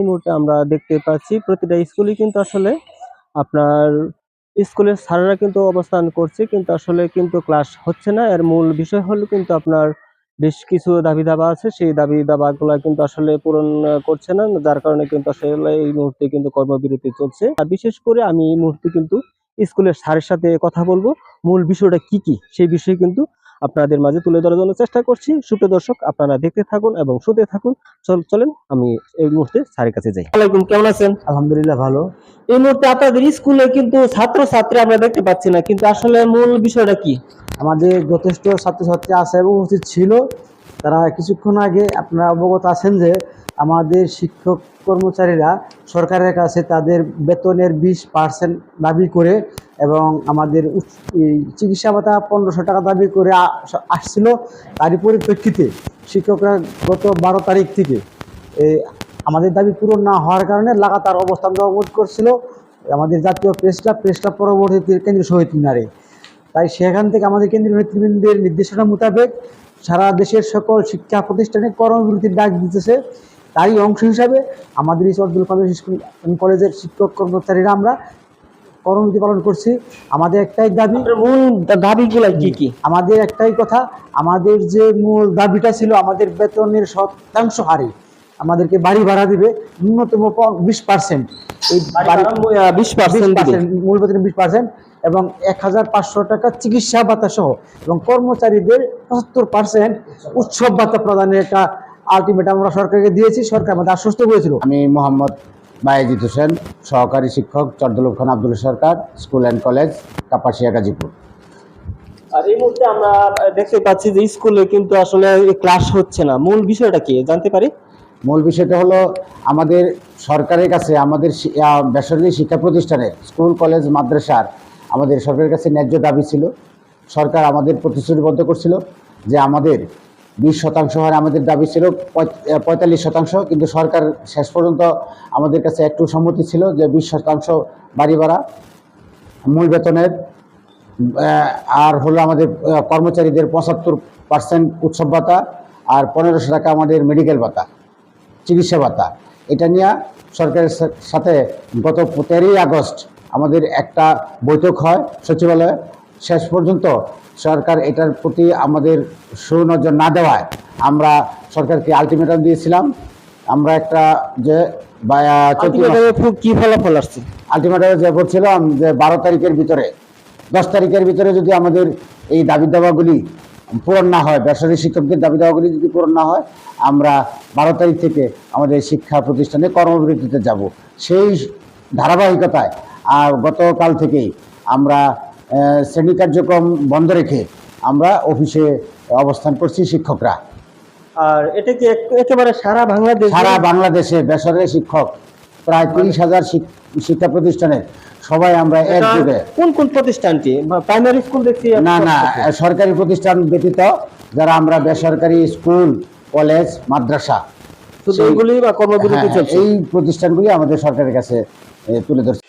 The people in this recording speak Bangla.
এই মুহূর্তে আমরা দেখতে পাচ্ছি প্রতিটা স্কুলই কিন্তু আসলে আপনার স্কুলের স্যারেরা কিন্তু অবস্থান করছে, কিন্তু আসলে কিন্তু ক্লাস হচ্ছে না। এর মূল বিষয় হলো কিন্তু আপনার বেশ কিছু দাবি দাবা আছে। সেই দাবি দাবাগুলো কিন্তু আসলে পূরণ করছে না, যার কারণে কিন্তু আসলে এই মুহূর্তে কিন্তু কর্মবিরতি চলছে। আর বিশেষ করে আমি এই মুহূর্তে কিন্তু স্কুলের স্যারের সাথে কথা বলব। মূল বিষয়টা কি কি, সেই বিষয়ে কিন্তু আপনাদের মাঝে তুলে ধরার জন্য চেষ্টা করছি। সুপ্রিয় দর্শক আপনারা দেখতে থাকুন এবং শুতে থাকুন। চল চলেন আমি এই মুহূর্তে স্যারের কাছে যাই। আলাইকুম কেমন আছেন? আলহামদুলিল্লাহ ভালো। এই মুহূর্তে আপনাদের স্কুলে কিন্তু ছাত্র ছাত্রী আমরা দেখতে পাচ্ছি না কিন্তু আসলে মূল বিষয়টা কি? আমাদের যথেষ্ট ছাত্রছাত্রী আছে এবং উপস্থিত ছিল। তারা কিছুক্ষণ আগে আপনারা অবগত আছেন যে আমাদের শিক্ষক কর্মচারীরা সরকারের কাছে তাদের বেতনের বিশ পার্সেন্ট দাবি করে এবং আমাদের চিকিৎসা ভাতা পনেরোশো টাকা দাবি করে আসছিল। তারই পরিপ্রেক্ষিতে শিক্ষকরা গত বারো তারিখ থেকে আমাদের দাবি পূরণ না হওয়ার কারণে লাগাতার অবস্থান গ্রহণ করছিল। আমাদের জাতীয় প্রেসটা প্রেসটা প্রেস পরবর্তীতে কেন্দ্রীয় শহীদ মিনারে তাই সেখান থেকে আমাদের কেন্দ্রীয় নেতৃবৃন্দের নির্দেশনা মোতাবেক সারা দেশের সকল শিক্ষা প্রতিষ্ঠানে কর্মবিরতির ডাক দিতেছে। তারই অংশ হিসাবে আমাদের এই আব্দুল কাদের স্কুল কলেজের শিক্ষক কর্মচারীরা আমরা কর্মবিরতি পালন করছি। আমাদের একটাই দাবি মূল দাবিগুলা কি কি? আমাদের একটাই কথা আমাদের যে মূল দাবিটা ছিল আমাদের বেতনের শতাংশ হারে আমাদেরকে বাড়ি ভাড়া দিবে ন্যূনতম বিশ পার্সেন্ট। এই বিশ পার্সেন্ট মূল বেতনের বিশ পার্সেন্ট এবং এক হাজার পাঁচশো টাকা চিকিৎসা ভাতা সহ এবং কর্মচারীদের পঁচাত্তর পার্সেন্ট উৎসব ভাতা প্রদানের একটা আলটিমেটাম আমরা সরকারকে দিয়েছি সরকার আমাদের আশ্বস্ত করেছিল। আমি মোহাম্মদ বায়েজিৎ হোসেন সহকারী শিক্ষক চর্দুলুক Khan Abdul Sarkar school and college Kapasia Gazipur. আর এই মুহূর্তে আমরা দেখতে পাচ্ছি যে স্কুলে কিন্তু আসলে ক্লাস হচ্ছে না। মূল বিষয়টা কি জানতে পারি? মূল বিষয়টা হলো আমাদের সরকারের কাছে আমাদের বেসরকারি শিক্ষা প্রতিষ্ঠানে স্কুল কলেজ মাদ্রাসার আমাদের সরকারের কাছে ন্যায্য দাবি ছিল। সরকার আমাদের প্রতিশ্রুতিবদ্ধ করছিল যে আমাদের বিশ শতাংশ হারে আমাদের দাবি ছিল পঁয়তাল্লিশ শতাংশ, কিন্তু সরকার শেষ পর্যন্ত আমাদের কাছে একটু সম্মতি ছিল যে বিশ শতাংশ বাড়ি ভাড়া, মূল বেতনের আর হলো আমাদের কর্মচারীদের পঁচাত্তর পার্সেন্ট উৎসব ভাতা আর পনেরোশো টাকা আমাদের মেডিকেল ভাতা, চিকিৎসা ভাতা। এটা নিয়ে সরকারের সাথে গত তেরোই আগস্ট আমাদের একটা বৈঠক হয় সচিবালয়ে। শেষ পর্যন্ত সরকার এটার প্রতি আমাদের সুনজর না দেওয়ায় আমরা সরকারকে আলটিমেটাম দিয়েছিলাম। আমরা একটা যে কি ফলাফল আসছে? আলটিমেটামে যে বলছিলাম যে বারো তারিখের ভিতরে দশ তারিখের ভিতরে যদি আমাদের এই দাবি দাবাগুলি পূরণ না হয় বেসরকারি শিক্ষকদের দাবি দাবাগুলি যদি পূরণ না হয় আমরা বারো তারিখ থেকে আমাদের শিক্ষা প্রতিষ্ঠানে কর্মবিরতিতে যাব। সেই ধারাবাহিকতায় আর গতকাল থেকেই আমরা শ্রেণি কার্যক্রম বন্ধ রেখে আমরা অফিসে অবস্থান করছি শিক্ষকরা। আর এটা কি একেবারে সারা বাংলাদেশ? সারা বাংলাদেশে বেসরকারি শিক্ষক প্রায় তিরিশ হাজার শিক্ষা প্রতিষ্ঠানের সবাই আমরা একযোগে। কোন কোন প্রতিষ্ঠানটি? প্রাইমারি স্কুল দেখছি না না সরকারি প্রতিষ্ঠান ব্যতীত যারা আমরা বেসরকারি স্কুল কলেজ মাদ্রাসা হ্যাঁ, চলছে। এই প্রতিষ্ঠানগুলি আমাদের সরকারের কাছে তুলে ধরছে।